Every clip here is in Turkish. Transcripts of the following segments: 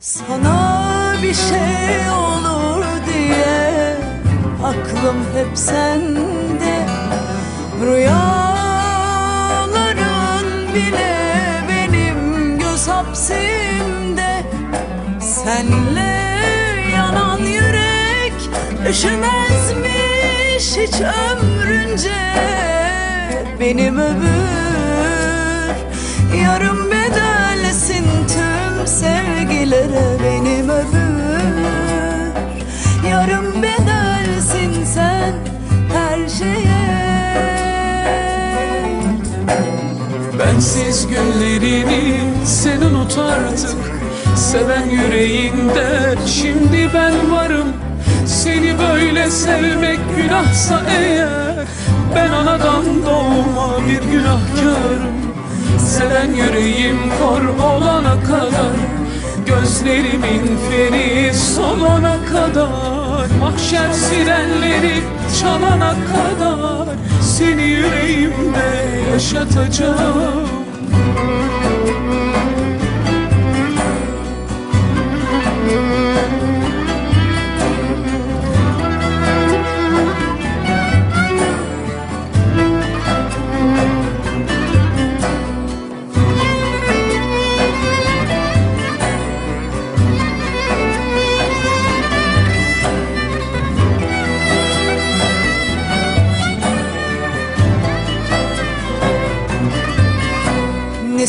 Sana bir şey olur diye aklım hep sende. Rüyaların bile benim göz hapsimde. Senle yanan yürek üşümezmiş hiç ömrünce. Benim öbür yarım bedelsin Bensiz günlerini sen unut artık. Seven yüreğinde şimdi ben varım. Seni böyle sevmek günahsa eğer Ben anadan doğma bir günahkarım. Seven yüreğim kor olana kadar Gözlerimin feri solana kadar. Mahşer sirenleri çalana kadar Seni yüreğimde yaşatacağım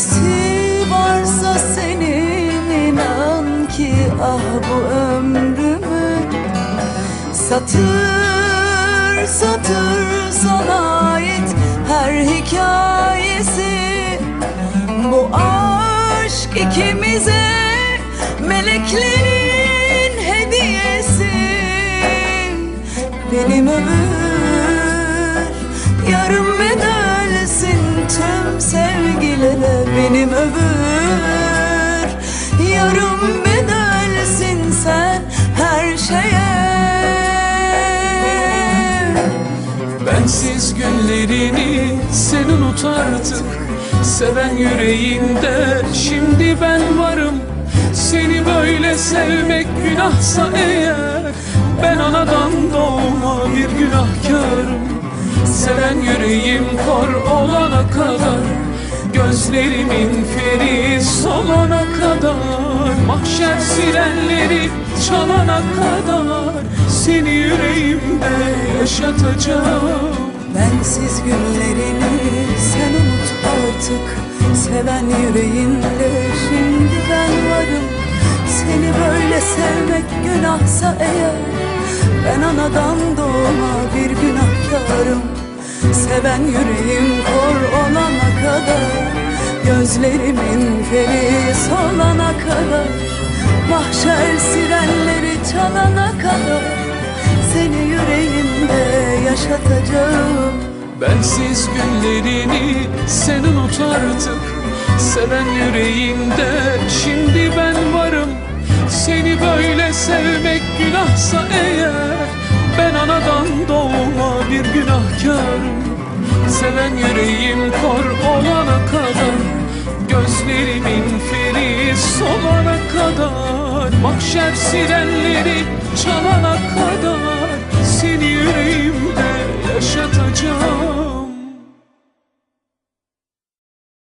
Nesi varsa senin inan ki ah bu ömrümü Satır satır sana ait her hikayesi. Bu aşk ikimize meleklerin hediyesi. Benim ömür yarım bedelsin tüm sevgilere Benim ömür yarım bedelsin sen her şeye. Bensiz günlerini sen unut artık. Seven yüreğinde şimdi ben varım. Seni böyle sevmek günahsa eğer Ben anadan doğma bir günahkarım. Seven yüreğim kor olana kadar Gözlerimin feri solana kadar Mahşer sirenleri çalana kadar Seni yüreğimde yaşatacağım. Bensiz günlerini sen unut artık Seven yüreğinde şimdi ben varım. Seni böyle sevmek günahsa eğer Ben anadan doğma bir günahkarım. Seven yüreğim kor Gözlerimin feri solana kadar Mahşer sirenleri çalana kadar Seni yüreğimde yaşatacağım. Bensiz günlerini sen unut artık Seven yüreğinde şimdi ben varım. Seni böyle sevmek günahsa eğer Ben anadan doğma bir günahkarım. Seven yüreğim kor olana kadar Gözlerimin feri solana kadar Mahşer sirenleri çalana kadar